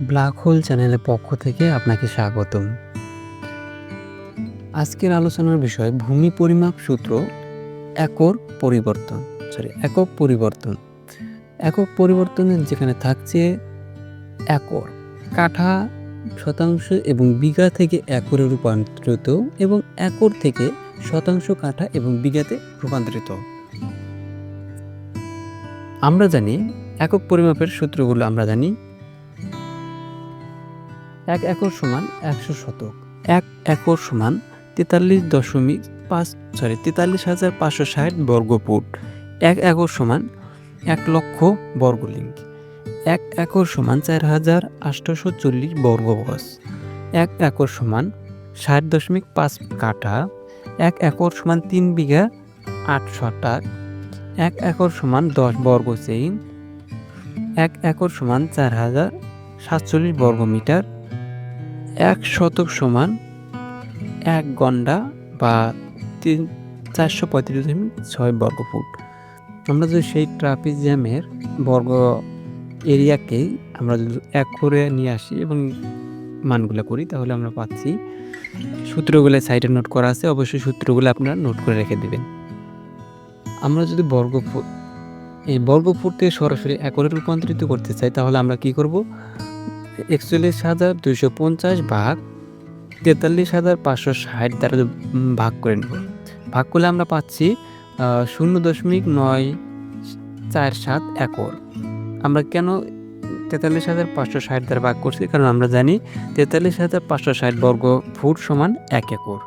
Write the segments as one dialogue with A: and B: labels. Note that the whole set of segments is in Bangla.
A: ব্ল্যাক হোল চ্যানেলের পক্ষ থেকে আপনাকে স্বাগতম। আজকের আলোচনার বিষয় ভূমি পরিমাপ সূত্র একর পরিবর্তন সরি একক পরিবর্তন। একক পরিবর্তনের যেখানে থাকছে একর, কাঠা শতাংশ এবং বিঘা থেকে একরে রূপান্তরিত এবং একর থেকে শতাংশ কাঠা এবং বিঘাতে রূপান্তরিত। আমরা জানি, একক পরিমাপের সূত্রগুলো আমরা জানি এক একর সমান একশো শতক। এক একর সমান তেতাল্লিশ দশমিক পাঁচ সরি তেতাল্লিশ হাজার পাঁচশো ষাট বর্গ ফুট। এক একর সমান এক লক্ষ বর্গলিঙ্গ। এক একর সমান চার হাজার আটশোশো চল্লিশ বর্গ গজ এক একর সমান ষাট দশমিক পাঁচ কাঠা। এক একর সমান তিন বিঘা আট শতাক। এক একর সমান দশ বর্গ চেইন এক একর সমান চার হাজার সাতচল্লিশ বর্গ মিটার। এক শতক সমান এক গন্ডা বা তিন, চারশো পঁয়ত্রিশ দশমিক ছয় বর্গ ফুট আমরা যদি সেই ট্রাপিজিয়ামের বর্গ এরিয়াকে আমরা যদি এক করে নিয়ে আসি এবং মানগুলো করি, তাহলে আমরা পাচ্ছি সূত্রগুলো সাইডে নোট করা আছে, অবশ্যই সূত্রগুলো আপনারা নোট করে রেখে দেবেন। আমরা যদি বর্গ ফুট এই বর্গ ফুট থেকে সরাসরি একরে রূপান্তরিত করতে চাই, তাহলে আমরা কি করব? একচল্লিশ হাজার দুইশো পঞ্চাশ ভাগ তেতাল্লিশ হাজার পাঁচশো ষাট দ্বারা ভাগ করে নেব। ভাগ করলে আমরা পাচ্ছি শূন্য দশমিক নয় চার সাত একর। আমরা কেন তেতাল্লিশ হাজার পাঁচশো ষাট দ্বারা ভাগ করছি? কারণ আমরা জানি তেতাল্লিশ হাজার পাঁচশো ষাট বর্গ ফুট সমান এক একর।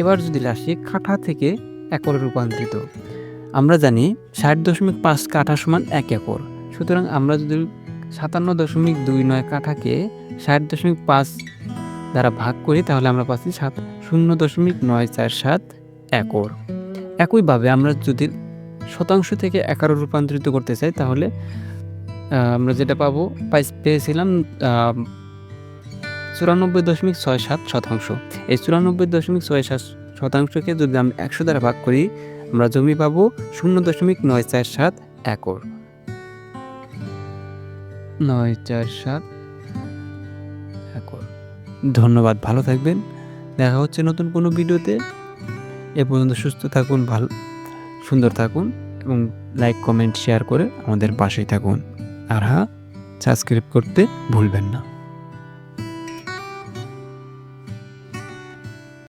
A: এবার যদি আসি কাঠা থেকে একরে রূপান্তরিত। আমরা জানি ষাট দশমিক পাঁচ কাঠা সমান এক একর। সুতরাং আমরা যদি সাতান্ন দশমিক দুই নয় কাঠাকে ষাট দশমিক পাঁচ দ্বারা ভাগ করি, তাহলে আমরা পাচ্ছি সাত, শূন্য দশমিক নয় চার সাত একর। একইভাবে আমরা যদি শতাংশ থেকে একারো রূপান্তরিত করতে চাই, তাহলে আমরা যেটা পাবো পেয়েছিলাম চুরানব্বই দশমিক ছয় সাত শতাংশ। এই চুরানব্বই দশমিক ছয় সাত শতাংশকে যদি আমরা একশো দ্বারা ভাগ করি, আমরা জমি পাবো শূন্য দশমিক নয় চার সাত একর। নয় চার সাত। ধন্যবাদ, ভালো থাকবেন। দেখা হচ্ছে নতুন কোনো ভিডিওতে। এ পর্যন্ত সুস্থ থাকুন, ভালো, সুন্দর থাকুন এবং লাইক, কমেন্ট, শেয়ার করে আমাদের পাশেই থাকুন। আর হ্যাঁ সাবস্ক্রাইব করতে ভুলবেন না।